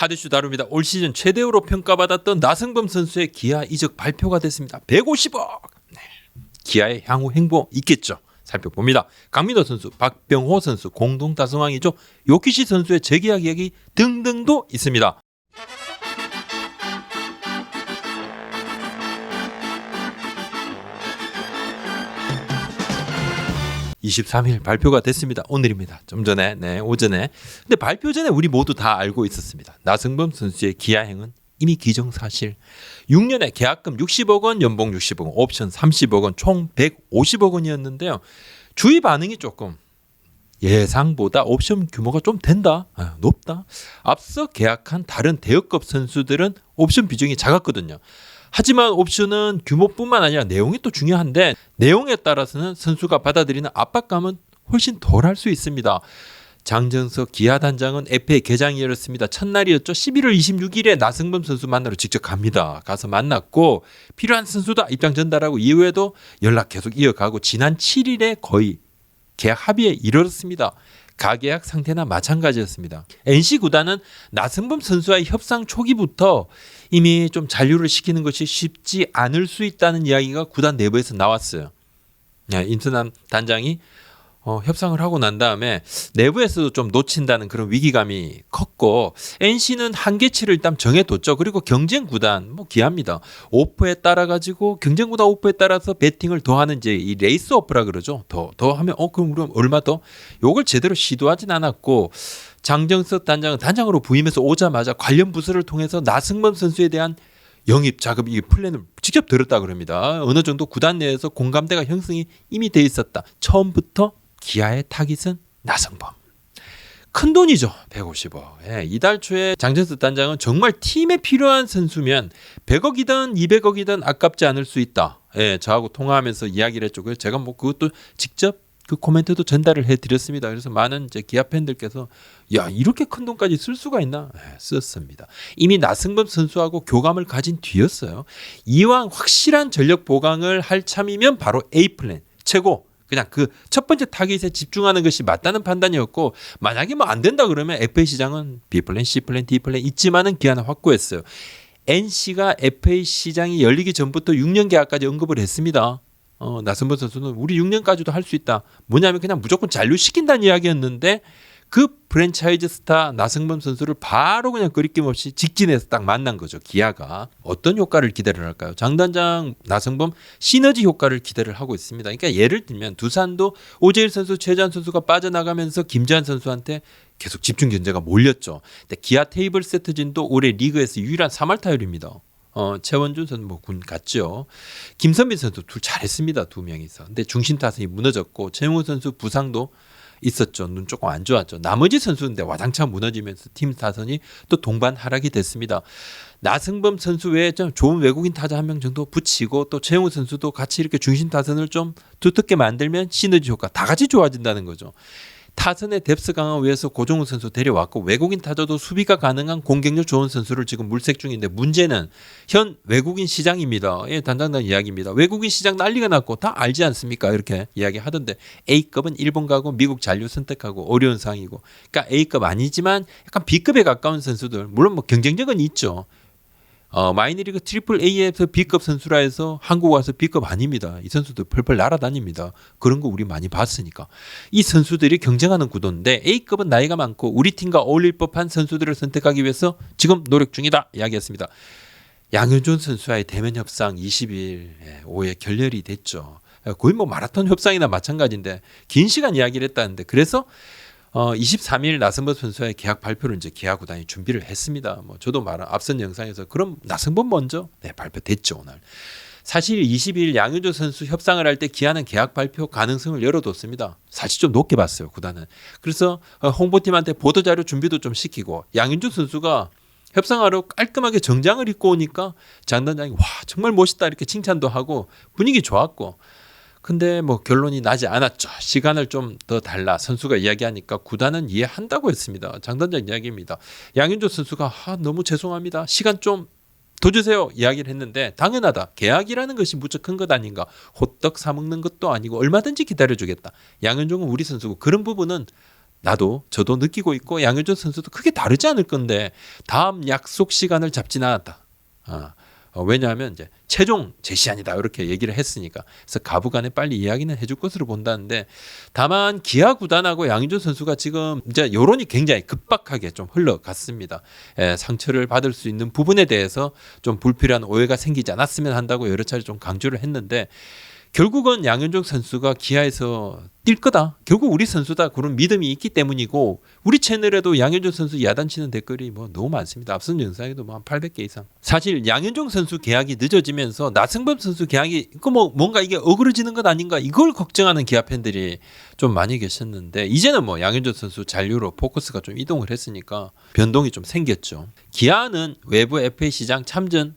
하드슈 다룹니다. 올 시즌 최대우로 평가받았던 나승범 선수의 기아 이적 발표가 됐습니다. 150억. 네. 기아의 향후 행보 있겠죠. 살펴봅니다. 강민호 선수, 박병호 선수 공동 다승왕이죠. 요키시 선수의 재계약 이야기 등등도 있습니다. 23일 발표가 됐습니다. 오늘입니다. 좀 전에, 네, 오전에. 근데 발표 전에 우리 모두 다 알고 있었습니다. 나승범 선수의 기아행은 이미 기정사실. 6년에 계약금 60억 원, 연봉 60억 원, 옵션 30억 원, 총 150억 원이었는데요. 주위 반응이 조금 예상보다 옵션 규모가 좀 된다, 아, 높다. 앞서 계약한 다른 대역급 선수들은 옵션 비중이 작았거든요. 하지만 옵션은 규모뿐만 아니라 내용이 또 중요한데 내용에 따라서는 선수가 받아들이는 압박감은 훨씬 덜 할 수 있습니다. 장정석 기아 단장은 FA 개장이 열었습니다. 첫날이었죠. 11월 26일에 나승범 선수 만나러 직접 갑니다. 가서 만났고 필요한 선수다 입장 전달하고 이후에도 연락 계속 이어가고 지난 7일에 거의 계약 합의에 이르렀습니다. 가계약 상태나 마찬가지였습니다. NC 구단은 나승범 선수와의 협상 초기부터 이미 좀 잔류를 시키는 것이 쉽지 않을 수 있다는 이야기가 구단 내부에서 나왔어요. 네, 임선남 단장이 어, 협상을 하고 난 다음에 내부에서도 좀 놓친다는 그런 위기감이 컸고 NC는 한계치를 일단 정해뒀죠. 그리고 경쟁 구단 뭐 기합니다. 오퍼에 따라 가지고 경쟁 구단 오퍼에 따라서 베팅을 더하는 이제 이 레이스 오퍼라 그러죠. 더 더 하면 어 그럼 그럼 얼마 더? 요걸 제대로 시도하진 않았고 장정석 단장은 단장으로 부임해서 오자마자 관련 부서를 통해서 나승범 선수에 대한 영입 자금 이 플랜을 직접 들었다 그럽니다. 어느 정도 구단 내에서 공감대가 형성이 이미 돼 있었다. 처음부터 기아의 타깃은 나성범. 큰 돈이죠. 150억. 예, 이달 초에 장정석 단장은 정말 팀에 필요한 선수면 100억이든 200억이든 아깝지 않을 수 있다. 예, 저하고 통화하면서 이야기를 했죠. 그래서 제가 뭐 그것도 직접 그 코멘트도 전달을 해드렸습니다. 그래서 많은 이제 기아 팬들께서 야 이렇게 큰 돈까지 쓸 수가 있나 네, 썼습니다. 이미 나승범 선수하고 교감을 가진 뒤였어요. 이왕 확실한 전력 보강을 할 참이면 바로 A 플랜 최고. 그냥 그 첫 번째 타깃에 집중하는 것이 맞다는 판단이었고 만약에 뭐 안 된다 그러면 FA 시장은 B 플랜, C 플랜, D 플랜 있지만은 기아는 확고했어요. NC가 FA 시장이 열리기 전부터 6년 계약까지 언급을 했습니다. 어, 나선범 선수는 우리 6년까지도 할 수 있다. 뭐냐면 그냥 무조건 잔류시킨다는 이야기였는데 그 프랜차이즈 스타 나승범 선수를 바로 그냥 거리낌 없이 직진해서 딱 만난 거죠. 기아가 어떤 효과를 기대를 할까요? 장단장 나승범 시너지 효과를 기대를 하고 있습니다. 그러니까 예를 들면 두산도 오재일 선수, 최전 선수가 빠져나가면서 김재환 선수한테 계속 집중 견제가 몰렸죠. 근데 기아 테이블 세트진도 올해 리그에서 유일한 3할 타율입니다. 어, 최원준 선수 뭐군 갔죠. 김선빈 선수 둘 잘했습니다. 두 명이서. 근데 중심 타선이 무너졌고 최용호 선수 부상도 있었죠. 눈 조금 안 좋았죠. 나머지 선수인데 와장창 무너지면서 팀 타선이 또 동반 하락이 됐습니다. 나승범 선수 외에 좀 좋은 외국인 타자 한 명 정도 붙이고 또 최용우 선수도 같이 이렇게 중심 타선을 좀 두텁게 만들면 시너지 효과 다 같이 좋아진다는 거죠. 타선의 뎁스 강화 위해서 고종우 선수 데려왔고 외국인 타자도 수비가 가능한 공격력 좋은 선수를 지금 물색 중인데 문제는 현 외국인 시장입니다. 예, 단단한 이야기입니다. 외국인 시장 난리가 났고 다 알지 않습니까? 이렇게 이야기하던데 A급은 일본 가고 미국 잔류 선택하고 어려운 상황이고 그러니까 A급 아니지만 약간 B급에 가까운 선수들 물론 뭐 경쟁력은 있죠. 어, 마이너리그 트리플 A에서 B급 선수라 해서 한국 와서 B급 아닙니다. 이 선수들 펄펄 날아다닙니다. 그런 거 우리 많이 봤으니까. 이 선수들이 경쟁하는 구도인데 A급은 나이가 많고 우리 팀과 어울릴 법한 선수들을 선택하기 위해서 지금 노력 중이다. 이야기했습니다. 양현종 선수와의 대면 협상 20일 오후에 결렬이 됐죠. 거의 뭐 마라톤 협상이나 마찬가지인데 긴 시간 이야기를 했다는데 그래서 어, 23일 나승범 선수의 계약 발표를 이제 기아 구단이 준비를 했습니다. 뭐 저도 말한 앞선 영상에서 그럼 나승범 먼저 네, 발표됐죠 오늘. 사실 22일 양효조 선수 협상을 할 때 기아는 계약 발표 가능성을 열어뒀습니다. 사실 좀 높게 봤어요 구단은. 그래서 어, 홍보팀한테 보도 자료 준비도 좀 시키고 양윤주 선수가 협상하러 깔끔하게 정장을 입고 오니까 장단장이 와 정말 멋있다 이렇게 칭찬도 하고 분위기 좋았고 근데 뭐 결론이 나지 않았죠. 시간을 좀 더 달라 선수가 이야기하니까 구단은 이해한다고 했습니다. 장단장 이야기입니다. 양윤조 선수가 아, 너무 죄송합니다. 시간 좀 더 주세요. 이야기를 했는데 당연하다. 계약이라는 것이 무척 큰 것 아닌가. 호떡 사 먹는 것도 아니고 얼마든지 기다려 주겠다. 양현종은 우리 선수고 그런 부분은 나도 저도 느끼고 있고 양현종 선수도 크게 다르지 않을 건데 다음 약속 시간을 잡지는 않았다. 아, 어, 왜냐하면 이제 최종 제시안이다 이렇게 얘기를 했으니까 그래서 가부간에 빨리 이야기는 해줄 것으로 본다는데 다만 기아 구단하고 양현종 선수가 지금 이제 여론이 굉장히 급박하게 좀 흘러갔습니다. 예, 상처를 받을 수 있는 부분에 대해서 좀 불필요한 오해가 생기지 않았으면 한다고 여러 차례 좀 강조를 했는데 결국은 양현종 선수가 기아에서 뛸 거다. 결국 우리 선수다. 그런 믿음이 있기 때문이고 우리 채널에도 양현종 선수 야단치는 댓글이 뭐 너무 많습니다. 앞선 영상에도 뭐 한 800개 이상. 사실 양현종 선수 계약이 늦어지면서 나승범 선수 계약이 그뭐 뭔가 이게 어그러지는 것 아닌가 이걸 걱정하는 기아 팬들이 좀 많이 계셨는데 이제는 뭐 양현종 선수 잔류로 포커스가 좀 이동을 했으니까 변동이 좀 생겼죠. 기아는 외부 FA 시장 참전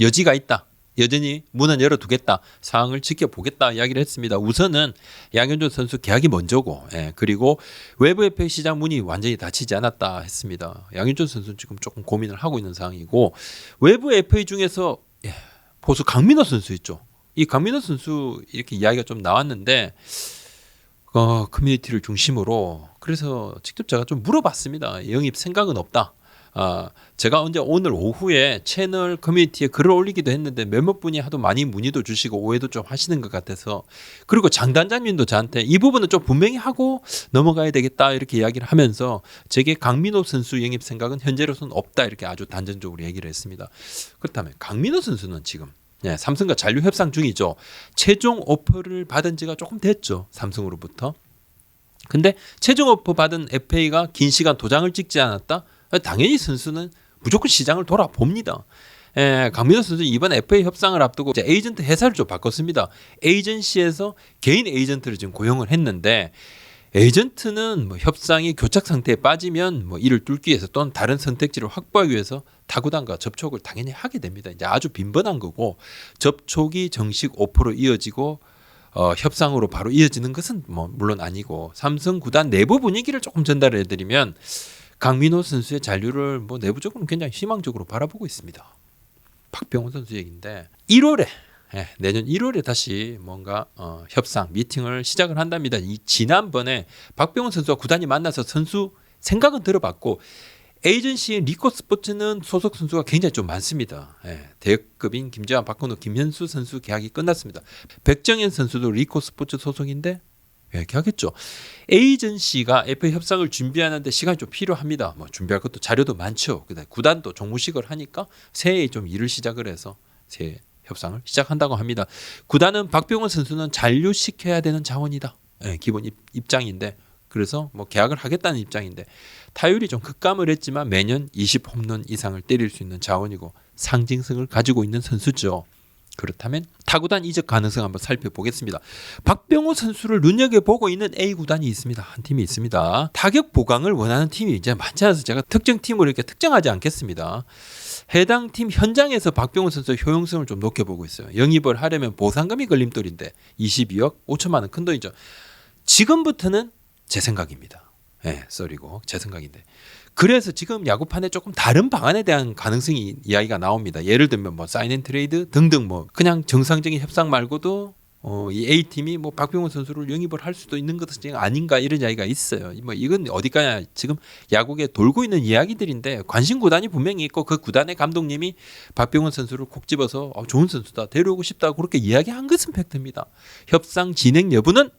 여지가 있다. 여전히 문은 열어두겠다. 상황을 지켜보겠다 이야기를 했습니다. 우선은 양현종 선수 계약이 먼저고, 예, 그리고 외부 FA 시장 문이 완전히 닫히지 않았다 했습니다. 양현종 선수는 지금 조금 고민을 하고 있는 상황이고 외부 FA 중에서 예, 보수 강민호 선수 있죠. 이 강민호 선수 이렇게 이야기가 좀 나왔는데 어, 커뮤니티를 중심으로 그래서 직접 제가 좀 물어봤습니다. 영입 생각은 없다. 아, 제가 언제 오늘 오후에 채널 커뮤니티에 글을 올리기도 했는데 몇몇 분이 하도 많이 문의도 주시고 오해도 좀 하시는 것 같아서 그리고 장단장님도 저한테 이 부분은 좀 분명히 하고 넘어가야 되겠다 이렇게 이야기를 하면서 제게 강민호 선수 영입 생각은 현재로서는 없다 이렇게 아주 단정적으로 얘기를 했습니다. 그렇다면 강민호 선수는 지금 네, 삼성과 잔류 협상 중이죠. 최종 오퍼를 받은 지가 조금 됐죠. 삼성으로부터. 근데 최종 오퍼 받은 FA가 긴 시간 도장을 찍지 않았다? 당연히 선수는 무조건 시장을 돌아봅니다. 에, 강민호 선수 이번 FA 협상을 앞두고 이제 에이전트 회사를 좀 바꿨습니다. 에이전시에서 개인 에이전트를 지금 고용을 했는데 에이전트는 뭐 협상이 교착 상태에 빠지면 뭐 이를 뚫기 위해서 또는 다른 선택지를 확보하기 위해서 타구단과 접촉을 당연히 하게 됩니다. 이제 아주 빈번한 거고 접촉이 정식 오퍼로 이어지고 어, 협상으로 바로 이어지는 것은 뭐 물론 아니고 삼성 구단 내부 분위기를 조금 전달해 드리면 강민호 선수의 잔류를 뭐 내부적으로 굉장히 희망적으로 바라보고 있습니다. 박병호 선수 얘기인데 1월에 예, 내년 1월에 다시 뭔가 어, 협상 미팅을 시작을 한답니다. 이 지난번에 박병호 선수와 구단이 만나서 선수 생각은 들어봤고 에이전시의 리코 스포츠는 소속 선수가 굉장히 좀 많습니다. 예, 대급인 김재환, 박건우, 김현수 선수 계약이 끝났습니다. 백정현 선수도 리코 스포츠 소속인데 얘기하겠죠. 에이전시가 FA 협상을 준비하는데 시간이 좀 필요합니다. 뭐 준비할 것도 자료도 많죠. 그다음 구단도 종무식을 하니까 새해에 좀 일을 시작을 해서 새 협상을 시작한다고 합니다. 구단은 박병원 선수는 잔류시켜야 되는 자원이다. 네, 기본 입, 입장인데 그래서 뭐 계약을 하겠다는 입장인데 타율이 좀 급감을 했지만 매년 20 홈런 이상을 때릴 수 있는 자원이고 상징성을 가지고 있는 선수죠. 그렇다면 타구단 이적 가능성 한번 살펴보겠습니다. 박병호 선수를 눈여겨보고 있는 A 구단이 있습니다. 한 팀이 있습니다. 타격 보강을 원하는 팀이 이제 많지 않아서 제가 특정 팀을 이렇게 특정하지 않겠습니다. 해당 팀 현장에서 박병호 선수의 효용성을 좀 높여보고 있어요. 영입을 하려면 보상금이 걸림돌인데 22억 5천만 원 큰 돈이죠. 지금부터는 제 생각입니다. 예, 네, 썰이고 제 생각인데 그래서 지금 야구판에 조금 다른 방안에 대한 가능성이 이야기가 나옵니다. 예를 들면 뭐 사인앤 트레이드 등등 뭐 그냥 정상적인 협상 말고도 어, 이 A 팀이 뭐 박병호 선수를 영입을 할 수도 있는 것은 아닌가 이런 이야기가 있어요. 뭐 이건 어디까냐 지금 야구에 돌고 있는 이야기들인데 관심 구단이 분명히 있고 그 구단의 감독님이 박병호 선수를 콕 집어서 어, 좋은 선수다 데려오고 싶다 그렇게 이야기한 것은 팩트입니다. 협상 진행 여부는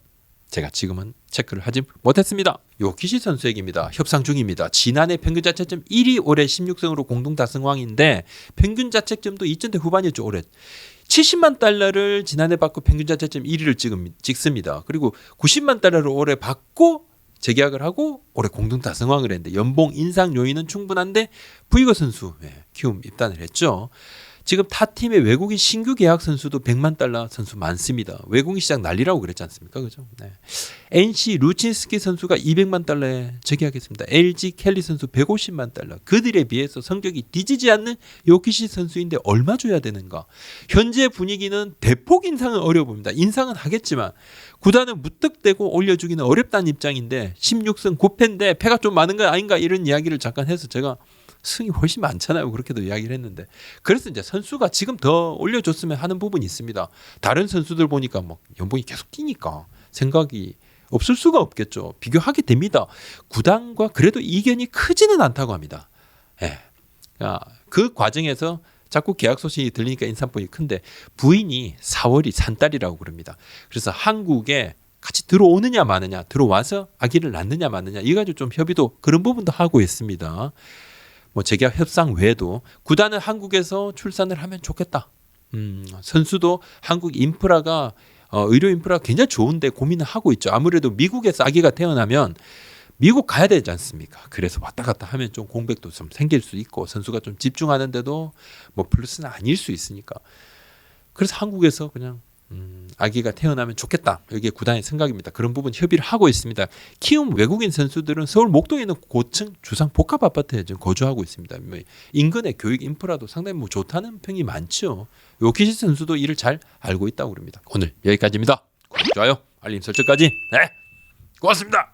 제가 지금은 체크를 하지 못했습니다. 요키시 선수 얘기입니다. 협상 중입니다. 지난해 평균 자책점 1위 올해 16승으로 공동 다승왕인데 평균 자책점도 2점대 후반이었죠 올해. 70만 달러를 지난해 받고 평균 자책점 1위를 찍음, 찍습니다. 그리고 90만 달러를 올해 받고 재계약을 하고 올해 공동 다승왕을 했는데 연봉 인상 요인은 충분한데 부이거 선수 예, 키움 입단을 했죠. 지금 타 팀의 외국인 신규 계약 선수도 100만 달러 선수 많습니다. 외국인 시장 난리라고 그랬지 않습니까? 그죠? 네. NC 루친스키 선수가 200만 달러에 재계약했습니다. LG 켈리 선수 150만 달러. 그들에 비해서 성적이 뒤지지 않는 요키시 선수인데 얼마 줘야 되는가? 현재 분위기는 대폭 인상은 어려워 보입니다. 인상은 하겠지만 구단은 무턱대고 올려주기는 어렵다는 입장인데 16승 9패인데 패가 좀 많은 거 아닌가 이런 이야기를 잠깐 해서 제가 승이 훨씬 많잖아요. 그렇게도 이야기를 했는데. 그래서 이제 선수가 지금 더 올려줬으면 하는 부분이 있습니다. 다른 선수들 보니까 뭐 연봉이 계속 뛰니까 생각이 없을 수가 없겠죠. 비교하게 됩니다. 구단과 그래도 이견이 크지는 않다고 합니다. 예. 아, 그 과정에서 자꾸 계약 소식이 들리니까 인상폭이 큰데 부인이 4월이 산딸이라고 그럽니다. 그래서 한국에 같이 들어오느냐 마느냐 들어와서 아기를 낳느냐 마느냐 이 가지고 좀 협의도 그런 부분도 하고 있습니다. 뭐 재계약 협상 외에도 구단은 한국에서 출산을 하면 좋겠다. 음, 선수도 한국 인프라가 어, 의료 인프라가 굉장히 좋은데 고민을 하고 있죠. 아무래도 미국에서 아기가 태어나면 미국 가야 되지 않습니까? 그래서 왔다 갔다 하면 좀 공백도 좀 생길 수 있고 선수가 좀 집중하는데도 뭐 플러스는 아닐 수 있으니까 그래서 한국에서 그냥 음, 아기가 태어나면 좋겠다. 이게 구단의 생각입니다. 그런 부분 협의를 하고 있습니다. 키움 외국인 선수들은 서울 목동에 있는 고층 주상 복합 아파트에 지금 거주하고 있습니다. 뭐 인근의 교육 인프라도 상당히 뭐 좋다는 평이 많죠. 요키시 선수도 이를 잘 알고 있다고 그럽니다. 오늘 여기까지입니다. 좋아요, 알림 설정까지. 네, 고맙습니다.